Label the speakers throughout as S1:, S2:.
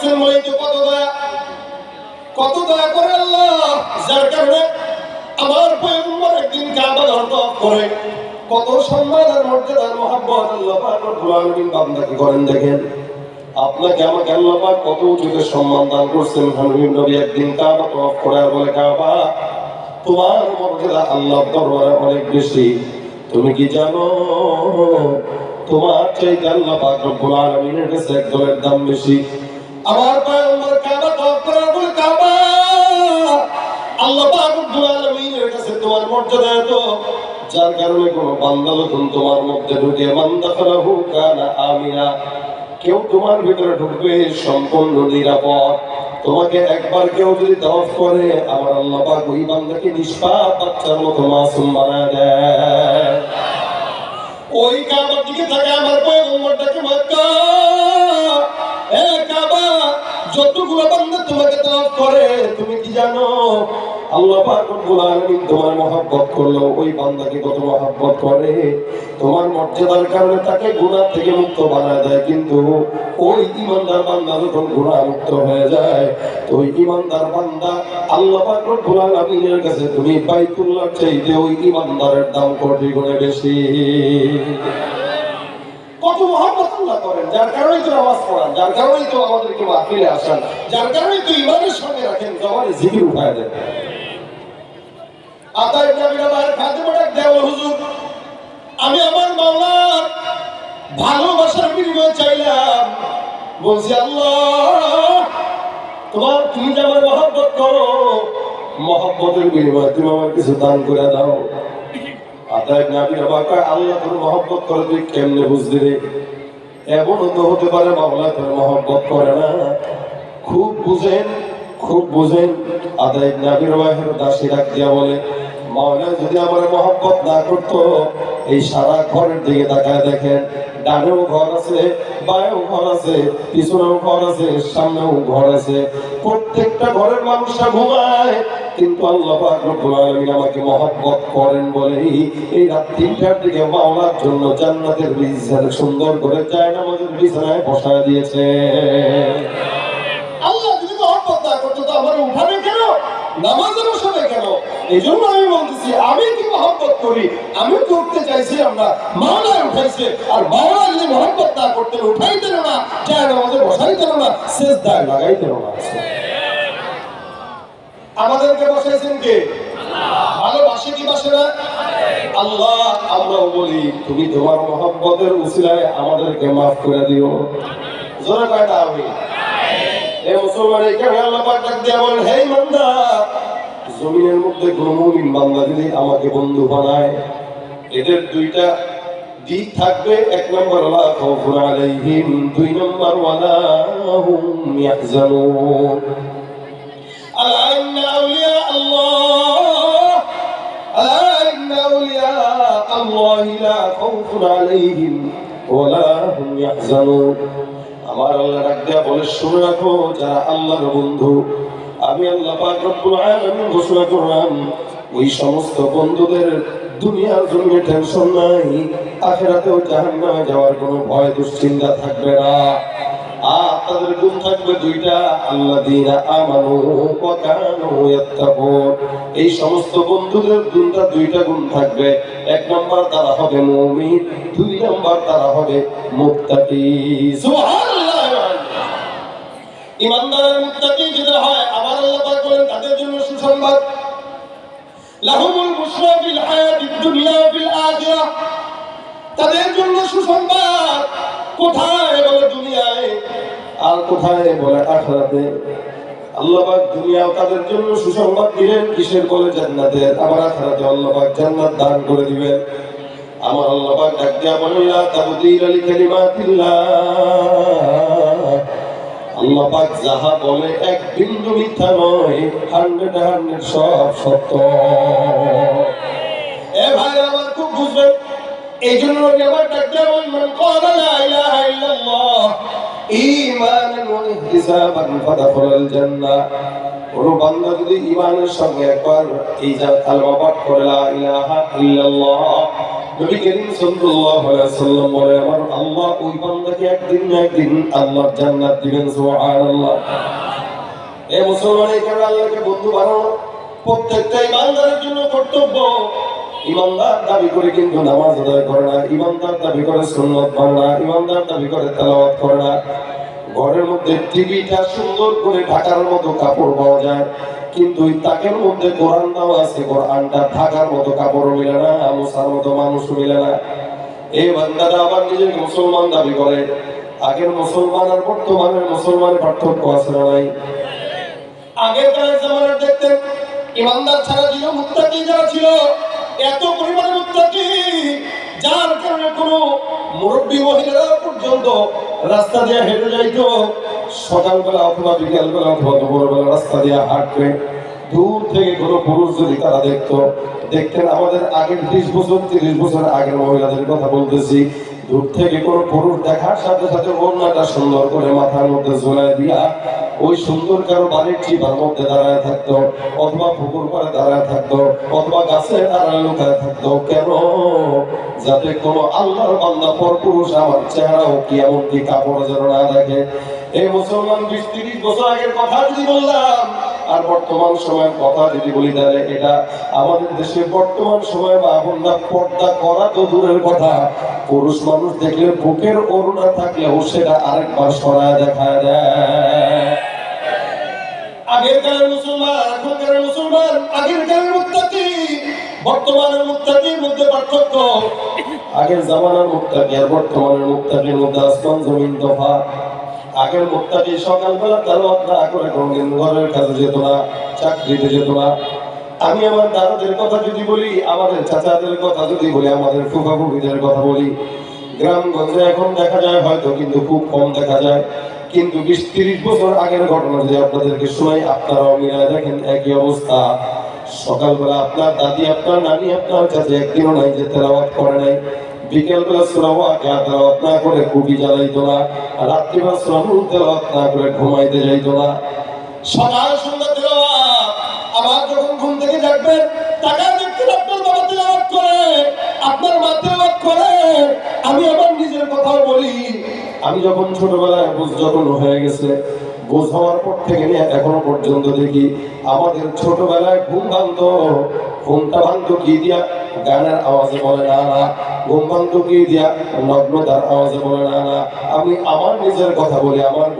S1: করছেন কত আমার পয়গম্বর একদিন করে। কত সম্মান দেখেন। কত সম্মান দান করছেন একদিন বলে তোমার মর্যাদা দরবারে অনেক বেশি। তুমি কি জানো? তোমার চাইতে আল্লাহ পাক রব্বুল আলামিনের কাছে একজনের দাম বেশি। আমার পয়গম্বর কাবা তওয়াফ করে কাবা। আল্লাহ পাক রব্বুল আলামিনের কাছে তোমার মর্যাদা এত, যার কারণে কোনো বান্দা যখন তোমার মধ্যে ঢুকে বান্দা ফেরাহু কানা আমিনা, কেউ তোমার ভিতরে ঢুকবে সম্পূর্ণ নিরাপদ। তোমাকে একবার কেউ যদি তওয়াফ করে, আমার আল্লাহ পাক ওই বান্দাকে নিষ্পাপ বাচ্চার মতো মাসুম বানায় দেয়। ওই কাবার দিকে থাকে আমার পয়গম্বরটাকে মক্কা তুমি মুক্ত কিন্তু ওই বান্দা যখন মুক্ত হয়ে যায়, তো ওই বান্দা আল্লাহ কাছে তুমি বাইতুল্লাহ চাইতে ওই ইমানদারের দাম কোটি গুণে বেশি? কত মহব্বত আল্লাহ করেন? যার কারণেই তো নামাজ পড়ান, যার কারণেই তো আমাদেরকে মাহফিলে আসান, যার কারণেই তো ইমানের সঙ্গে রাখেন, জবানে জিকির উঠায় দেন। আতা হুজুর, আমি আমার মাওলার ভালোবাসার বিনিময়ে চাইলাম। বলছি, আল্লাহ, তোমার তুমি যে আমার মহব্বত করো, মহব্বতের বিনিময়ে তুমি আমার কিছু দান করে দাও। আদায় নাবি বাবা আল্লাহ তোর মহব্বত করে তুই কেমনে বুঝলি রে? এমনও তো হতে পারে মামলা তোর মহব্বত করে না। খুব বুঝেন খুব বুঝেন। আদায় নাবির বাহের দাসী ডাক দিয়া বলে, মাওলা, যদি আমার মহব্বত না করতো, এই সারা ঘরের দিকে তাকায় দেখেন, ডানেও ঘর আছে, বায়েও ঘর আছে, পিছনেও ঘর আছে, সামনেও ঘর আছে। প্রত্যেকটা ঘরের মানুষরা ঘুমায় কিন্তু আমাকে মহব্বত করেন বলেই এই রাত তিনটার দিকে মাওলার জন্য জান্নাতের বিছানা, সুন্দর করে যায় নামাজের বিছানায় বসায় দিয়েছে। আল্লাহ যদি করতো কেন? নামাজে বসাবে কেন? এই জন্য আমি বলতেছি, আমি কি মহব্বত করি? আমি করতে উঠাইছে, আর মাওলা যদি মহব্বত না করতেন, উঠাইতেন না যায় নামাজে বসাইতেন না শেষ দায় লাগাইতেন না। আমাদেরকে বসাইছেন কে? ভালোবাসে কি বাসে না? আল্লাহ, আমরাও বলি, তুমি তোমার মহব্বতের উসিলায় আমাদেরকে মাফ করে দিও। জোরে কয়টা আমি মধ্যে আমাকে বন্ধু বানায়, এদের দুইটা দিক থাকবে, এক নম্বর দুই নম্বর, ওয়ালা হুম ألا إن أولياء الله ألا إن أولياء الله لا خوف عليهم ولا هم يحزنون আমার আল্লাহ ডাক দেয়া বলে শুনে রাখো যারা আল্লাহর বন্ধু আমি আল্লাহ পাক রব্বুল আলামিন ঘোষণা করলাম ওই সমস্ত বন্ধুদের দুনিয়ার জন্য টেনশন নাই আখেরাতেও জাহান্নামে যাওয়ার কোনো ভয় দুশ্চিন্তা থাকবে না আর তাদের গুণ থাকবে দুইটা। কানু ইয়াত্তাকুন এই সমস্ত বন্ধুদের গুণটা দুইটা গুণ থাকবে। এক নম্বর তারা হবে মুমিন, দুই নম্বর তারা হবে যদি হয় আমার আল্লাহ পাক বলেন, তাদের জন্য সুসংবাদ। লাহুমুল দুনিয়া তাদের জন্য সুসংবাদ। কোথায় বলে দুনিয়ায়? আর কোথায় বলে আখরাতে আল্লাহ পাক দুনিয়াও তাদের জন্য সুসংবাদ দিলেন কিসের বলে জান্নাতে? আবার আখরাতে আল্লাহ পাক জান্নাত দান করে দিবেন। আমার আল্লাহ পাক ডাক দিয়া বলেন লা তাবদীল লিকালিমাতিল্লাহ আল্লাহ পাক যাহা বলে এক বিন্দু মিথ্যা নয় হান্ড্রেড হান্ড্রেড সব সত্য। এ ভাই, আমার খুব বুঝবেন এই জন্য নবী আমার ডাক দেয়া বলেন মান ক্বালা লা ইলাহা ইল্লাল্লাহ। ঈমানান ওয়া ইহতিসাবান ফাদাখালাল আল্লাহ একদিন না একদিন আল্লাহর জান্নাত দিবেন, সুবহানাল্লাহ। এ মুসলমান বন্ধু বানানো প্রত্যেকটা ইমানদারের জন্য কর্তব্য। ইমানদার দাবি করে কিন্তু নামাজ আদায় করে না, ইমানদার দাবি করে সুন্নত মানে না, ইমানদার দাবি করে তেলাওয়াত করে না। ঘরের মধ্যে টিভিটা সুন্দর করে ঢাকার মতো কাপড় পাওয়া যায়, কিন্তু ওই তাকের মধ্যে কোরআন দেওয়া আছে, কোরআনটা ঢাকার মতো কাপড় মিলে না আমসার মতো মানুষ মিলে না। এই বান্দারা আবার নিজেকে মুসলমান দাবি করে। আগের মুসলমান আর বর্তমানের মুসলমানের পার্থক্য আছে না নাই? আগের কালের জামানার দেখতেন, ইমানদার ছাড়া ছিল, মুত্তাকি যারা ছিল এত পরিমাণে মুত্তাকি যার কারণে কোনো মুরব্বী মহিলারা পর্যন্ত রাস্তা দিয়ে হেঁটে যাইতো। সকালবেলা অথবা বিকালবেলা অথবা দুপুরবেলা রাস্তা দিয়ে হাঁটবে দূর থেকে কোনো পুরুষ যদি তারা দেখতো, দেখতেন আমাদের আগের বিশ বছর, তিরিশ বছর আগের মহিলাদের কথা বলতেছি, দূর থেকে কোনো পুরুষ দেখার সাথে সাথে ওড়নাটা সুন্দর করে মাথার মধ্যে ঝোলায় দিয়া ওই সুন্দর কারও বাড়ির চিপার মধ্যে দাঁড়ায় থাকতো? অথবা পুকুর পাড়ে দাঁড়ায় থাকতো? অথবা গাছে দাঁড়ায় লুকায় থাকতো? কেন? যাতে কোনো আল্লাহর বান্দা পর পুরুষ আমার চেহারাও কি এমন কি কাপড় যেন না দেখে? এই মুসলমান বিশ তিরিশ বছর আগের কথা যদি বললাম, আর বর্তমান সময়ের কথা যদি বলি, তাহলে এটা আমাদের দেশে বর্তমান সময়ে মা বোনরা পর্দা করা তো দূরের কথা। পুরুষ মানুষ দেখলে বুকের অরুণা থাকলেও সেটা আরেকবার সরায় দেখা দেয়। আগের কালের মুসলমান এখনকার মুসলমান, আগের কালের মুত্তাকি। বর্তমানের মুত্তাকির মধ্যে পার্থক্য। আগের জামানার মুত্তাকি আর বর্তমানের মুত্তাকির মধ্যে আসমান, জমিন তফা আগের মুত্তাকি সকালবেলা তেলাওয়াত না করে কোনদিন ঘরের কাজে যেত না, চাকরিতে যেত না। আমি আমার দাদাদের কথা যদি বলি, আমাদের চাচাদের কথা যদি বলি, আমাদের ফুফা ফুফিদের কথা বলি, গ্রামগঞ্জে এখন দেখা যায় হয়তো, কিন্তু খুব কম দেখা যায়। কিন্তু বিশ তিরিশ বছর আগের ঘটনা যদি আপনাদেরকে শোনাই, আপনারাও মিলায় দেখেন একই অবস্থা। সকালবেলা আপনার দাদি, আপনার নানি, আপনার কাছে একদিনও নাই যে তেলাওয়াত করে নাই। বিকেলবেলা না করে রাত্রিবেলা না করে ঘুমাইতে সকাল সন্ধ্যা আবার ঘুম থেকে করে, আপনার আমি আমার নিজের কথাও বলি আমি যখন ছোটবেলায় বুঝ যখন হয়ে গেছে, বোঝ হওয়ার পর থেকে নিয়ে এখনও পর্যন্ত দেখি আমাদের ছোটবেলায় ঘুম ভাঙত, ঘুমটা ভাঙত কি দিয়া? গানের আওয়াজে বলে, না না ঘুম ভাঙতো কি দিয়া আওয়াজে বলে, না না, আমি আমার নিজের কথা বলি, আমার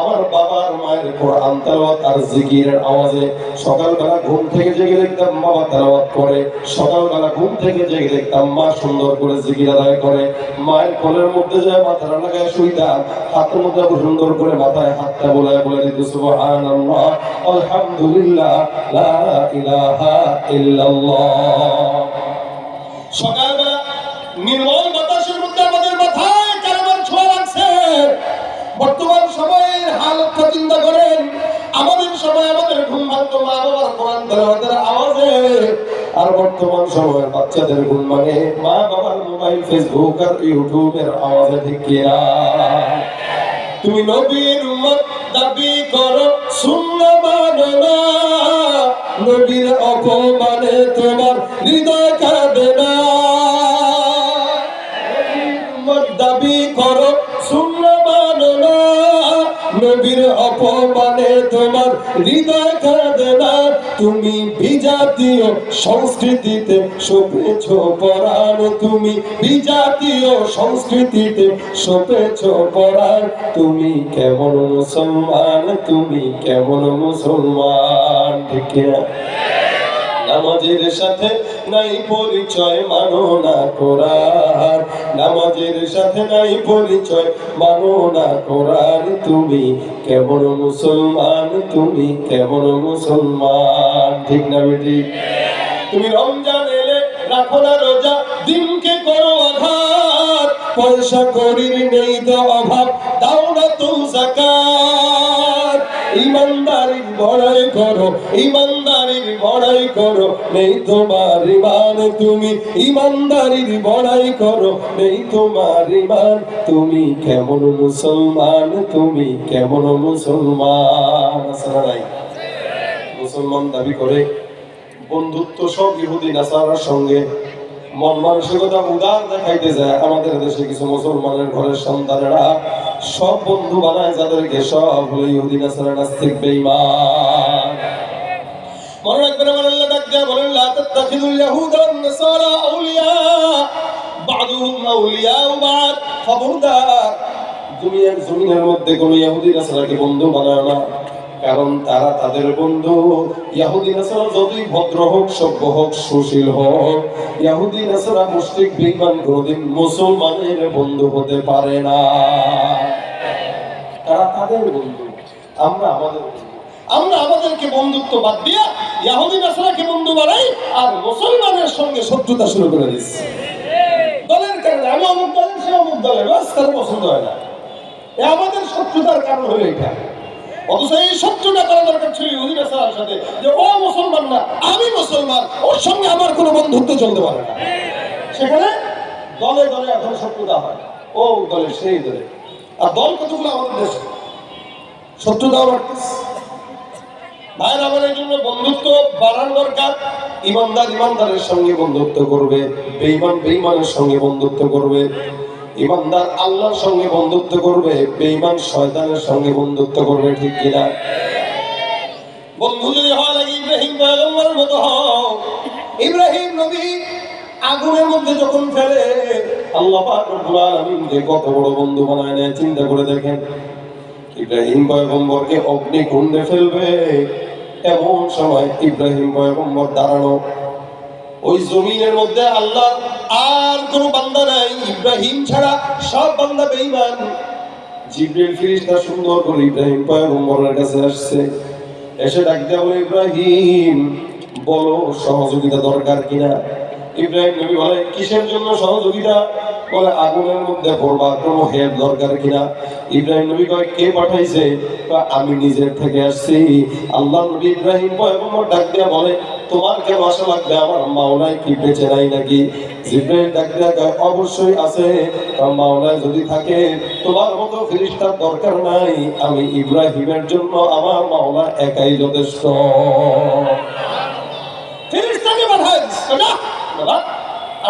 S1: আমার বাবার মায়ের আর জিকিরের আওয়াজে সকালবেলা ঘুম থেকে জেগে দেখতাম বাবা করে, সকালবেলা ঘুম থেকে জেগে দেখতাম মা সুন্দর করে জিকির আদায় করে, মায়ের কোলের মধ্যে যায় শুইতাম, হাতের মধ্যে সুন্দর করে মাথায় হাতটা বলায় বলে দিত আলহামদুলিল্লাহ, লা ইলাহা ইল্লাল্লাহ। সকালবেলা নির্মল বাতাসের মধ্যে আমাদের মাথায় কারবার ছোঁয়া লাগছে। বর্তমান সময়ের হালতটা চিন্তা করেন, আমাদের সময় আমাদের ঘুম ভাঙতো মা বাবার কোরআন তেলাওয়াতের আওয়াজে। আর বর্তমান সময়ের বাচ্চাদের ঘুম মানে মা বাবার মোবাইল, ফেসবুক আর ইউটিউবের আওয়াজে ঠিক কিনা তুমি নবীর উম্মত, দাবি করো শূন্য মানো না। নবীর অপমানে তোমার হৃদয় কাঁদে না। দাবি করো, শূন্য মানো নবীর অপমানে তোমার হৃদয় কাঁদে না। তুমি বিজাতীয় সংস্কৃতিতে সপেছ পরাণ। তুমি বিজাতীয় সংস্কৃতিতে সপেছ পরাণ। তুমি কেমন মুসলমান, তুমি কেমন মুসলমান, ঠিক? নামাজের সাথে নাই পরিচয় মানো না কোরআন। নামাজের সাথে নাই পরিচয় মানো না কোরআন। তুমি কেমন মুসলমান, তুমি কেমন মুসলমান। ঠিক না বেটি? তুমি রমজান এলে রাখো না রোজা, দিনকে করো আঘাত। পয়সা করির নেই তো অভাব, দাও না তো জাকাত। ইমানদারির বড়াই করো, ইমানদারির বড়াই করো। নেই তোমার ইমান তুমি ইমানদারির বড়াই করো। নেই তোমার ইমান তুমি কেমন মুসলমান, তুমি কেমন মুসলমান। মুসলমান দাবি করে, বন্ধুত্ব সব ইহুদি নাসারার সঙ্গে। মন মানসিকতা উদার দেখাইতে যায়। আমাদের দেশে কিছু মুসলমানের ঘরের সন্তানেরা সব বন্ধু বানায় যাদেরকে সব হলো ইহুদি নাসারা নাস্তিক বেঈমান। মনে রাখবেন আমার আল্লাহ বলেন, লা ইয়াহুদা নাসারা আউলিয়া, বা'দুহুম আউলিয়া বা'দ খবরদার জমিনের মধ্যে ইহুদি নাসারাকে বন্ধু বানায় না, কারণ তারা তাদের বন্ধু। ইহুদি নাসারা যতই ভদ্র হোক, সভ্য হোক, সুশীল হোক, ইহুদি নাসারা মুশরিক, বেঈমান কোনদিন মুসলমানের বন্ধু হতে পারে না। তাদের বন্ধু, আমরা আমাদের বন্ধু। আমরা আমাদেরকে বন্ধুত্ব বাদ দিয়ে ইহুদি নাসারাকে বন্ধু বানাই আর মুসলমানের সঙ্গে শত্রুতা শুরু করে দিচ্ছি। দলের কারণে, আমি অমুক দলের, সে অমুক দলের বাস তার পছন্দ হয় না। আমাদের শত্রুতার কারণ হলো এটা। অথচ এই শত্রুতা করা দরকার ছিল ইহুদি নাসারার সাথে, যে ও মুসলমান না, আমি মুসলমান, ওর সঙ্গে আমার কোনো বন্ধুত্ব চলতে পারে না। সেখানে দলে দলে এখন শত্রুতা হয়। ও দলে, সেই দলে। আর দল কতগুলো আমাদের দেশে? শত্রুতাও জন্য বন্ধুত্ব বাড়ানো দরকার। ইমানদার ইমানদারের সঙ্গে বন্ধুত্ব করবে, বেঈমান বেঈমানের সঙ্গে বন্ধুত্ব করবে, ইমানদার আল্লাহর সঙ্গে বন্ধুত্ব করবে, বেঈমান শয়তানের সঙ্গে বন্ধুত্ব করবে, ঠিক কিনা বন্ধু যদি হয় ইব্রাহিম পয়গম্বরের মতো হও ইব্রাহিম নবী আগুনের মধ্যে যখন ফেলে, আল্লাহ পাক রব্বুল আলামিন কত বড় বন্ধু বানায় নেয়, চিন্তা করে দেখেন। ইব্রাহিম পয়গম্বরকে অগ্নিকুণ্ডে ফেলবে। এমন সময় ইব্রাহিম পয়গম্বর দাঁড়ানো ওই জমিনের মধ্যে আল্লাহ আর কোনো বান্দা নাই, ইব্রাহিম ছাড়া সব বান্দা বেঈমান। জিব্রিল ফিরিস্তা সুন্দর করে ইব্রাহিম পয়গম্বরের কাছে আসছে। এসে ডাক দেয়া ইব্রাহিম, বলো সহযোগিতা দরকার কিনা? ইব্রাহিম নবী বলে, কিসের জন্য সহযোগিতা? বলে আগুনের মধ্যে পড়বা কোনো হেল্প দরকার কিনা? ইব্রাহিম নবী কয় কে পাঠাইছে? আমি নিজের থেকে আসছি। আল্লাহ নবী ইব্রাহিম পয়গম্বর ডাক দিয়া বলে তোমার কেন আশা লাগবে? আমার মাওলাই কি বেঁচে নাই নাকি? জিব্রাইল ডাক দিয়া কয়, অবশ্যই আছে। মাওলায় যদি থাকে তোমার মতো ফিরিস্তার দরকার নাই। আমি ইব্রাহিমের জন্য আমার মাওলা একাই যথেষ্ট।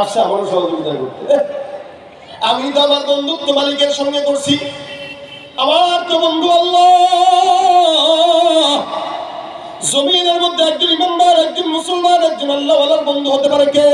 S1: আসছে আমারও সহযোগিতা করতে। আমি তো আমার বন্ধুত্ব মালিকের সঙ্গে করছি। আমার তো বন্ধু আল্লাহ। জমিনের মধ্যে একজন ইমানদার একজন মুসলমান, একজন আল্লাহ বন্ধু হতে পারে কে?